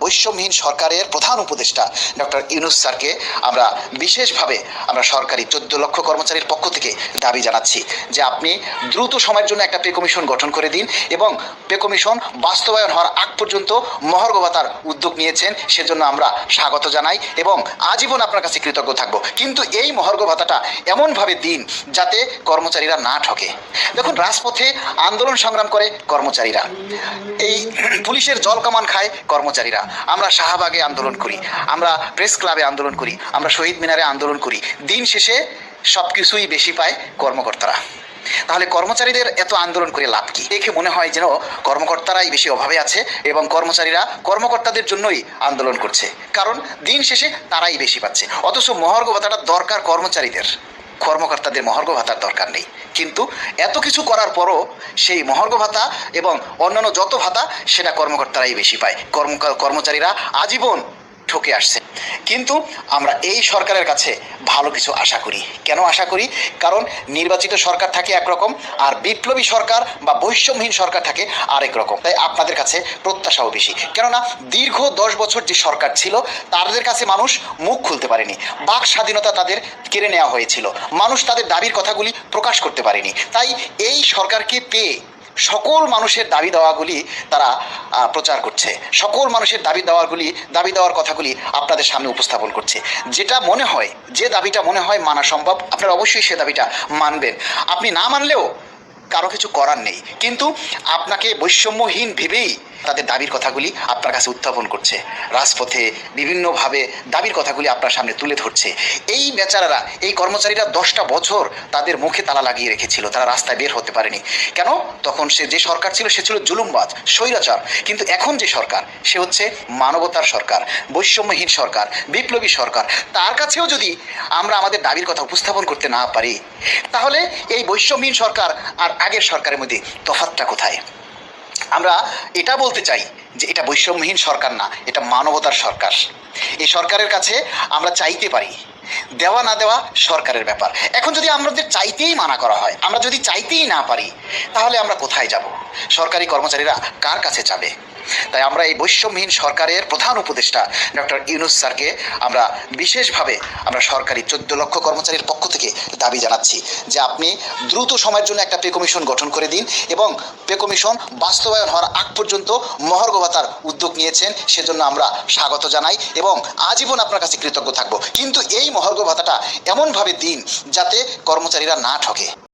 বৈষম্যহীন সরকারের প্রধান উপদেষ্টা ডক্টর ইউনুস স্যারকে আমরা বিশেষভাবে আমরা সরকারি চোদ্দ লক্ষ কর্মচারীর পক্ষ থেকে দাবি জানাচ্ছি যে আপনি দ্রুত সময়ের জন্য একটা পে কমিশন গঠন করে দিন এবং পে কমিশন বাস্তবায়ন হওয়ার আগ পর্যন্ত মহর্গ ভাতার উদ্যোগ নিয়েছেন, সেজন্য আমরা স্বাগত জানাই এবং আজীবন আপনার কাছে কৃতজ্ঞ থাকব। কিন্তু এই মহর্গ ভাতাটা এমনভাবে দিন যাতে কর্মচারীরা না ঠকে। দেখুন, রাজপথে আন্দোলন সংগ্রাম করে কর্মচারীরা। এই পুলিশের জল কামান খায় কর্মচারীরা। আমরা শাহবাগে আন্দোলন করি, আমরা প্রেস ক্লাবে আন্দোলন করি, আমরা শহীদ মিনারে আন্দোলন করি। দিন শেষে সব কিছুই বেশি পায় কর্মকর্তারা। তাহলে কর্মচারীদের এত আন্দোলন করে লাভ কি? দেখে মনে হয় যেন কর্মকর্তারাই বেশি অভাবে আছে এবং কর্মচারীরা কর্মকর্তাদের জন্যই আন্দোলন করছে। কারণ দিন শেষে তারাই বেশি পাচ্ছে। অথচ মহার্ঘ ভাতাটা দরকার কর্মচারীদের। কর্মকর্তাদের মহার্ঘ ভাতার দরকার নেই। কিন্তু এত কিছু করার পরও সেই মহার্ঘ ভাতা এবং অন্যান্য যত ভাতা, সেটা কর্মকর্তারাই বেশি পায়। কর্ম কর্মচারীরা আজীবন ঠকে আসছে। কিন্তু আমরা এই সরকারের কাছে ভালো কিছু আশা করি। কেন আশা করি? কারণ নির্বাচিত সরকার থাকে একরকম, আর বিপ্লবী সরকার বা বৈষম্যহীন সরকার থাকে আরেক রকম। তাই আপনাদের কাছে প্রত্যাশাও বেশি। কেননা দীর্ঘ দশ বছর যে সরকার ছিল, তাদের কাছে মানুষ মুখ খুলতে পারেনি। বাক স্বাধীনতা তাদের কেড়ে নেওয়া হয়েছিল। মানুষ তাদের দাবির কথাগুলি প্রকাশ করতে পারেনি। তাই এই সরকারকে পেয়ে সকল মানুষের দাবি দেওয়াগুলি তারা প্রচার করছে। সকল মানুষের দাবি দেওয়াগুলি, দাবি দেওয়ার কথাগুলি আপনাদের সামনে উপস্থাপন করছে। যেটা মনে হয়, যে দাবিটা মনে হয় মানা সম্ভব, আপনারা অবশ্যই সে দাবিটা মানবেন। আপনি না মানলেও কারও কিছু করার নেই। কিন্তু আপনাকে বৈষম্যহীন ভেবেই তাদের দাবির কথাগুলি আপনার কাছে উত্থাপন করছে। রাজপথে বিভিন্নভাবে দাবির কথাগুলি আপনার সামনে তুলে ধরছে। এই বেচারারা, এই কর্মচারীরা দশটা বছর তাদের মুখে তালা লাগিয়ে রেখেছিল। তারা রাস্তায় বের হতে পারেনি। কেন? তখন সে যে সরকার ছিল, সে ছিল জুলুমবাজ, স্বৈরাচার। কিন্তু এখন যে সরকার, সে হচ্ছে মানবতার সরকার, বৈষম্যহীন সরকার, বিপ্লবী সরকার। তার কাছেও যদি আমরা আমাদের দাবির কথা উপস্থাপন করতে না পারি, তাহলে এই বৈষম্যহীন সরকার আর আগের সরকারের মধ্যে তফাতটা কোথায়? আমরা এটা বলতে চাই যে এটা বৈষম্যহীন সরকার না, এটা মানবতার সরকার। এই সরকারের কাছে আমরা চাইতে পারি, দেওয়া না দেওয়া সরকারের ব্যাপার। এখন যদি আমাদের চাইতেই মানা করা হয়, আমরা যদি চাইতেই না পারি, তাহলে আমরা কোথায় যাব? সরকারি কর্মচারীরা কার কাছে যাবে? তাই আমরা এই বৈষম্যহীন সরকারের প্রধান উপদেষ্টা ডক্টর ইউনুস স্যারকে আমরা বিশেষভাবে আমরা সরকারি চোদ্দ লক্ষ কর্মচারীর পক্ষ থেকে দাবি জানাচ্ছি যে আপনি দ্রুত সময়ের জন্য একটা পে কমিশন গঠন করে দিন এবং পে কমিশন বাস্তবায়ন হওয়ার আগ পর্যন্ত মহর্গ ভাতার উদ্যোগ নিয়েছেন, সেজন্য আমরা স্বাগত জানাই এবং আজীবন আপনার কাছে কৃতজ্ঞ থাকব। কিন্তু এই মহর্গ ভাতাটা এমনভাবে দিন যাতে কর্মচারীরা না ঠকে।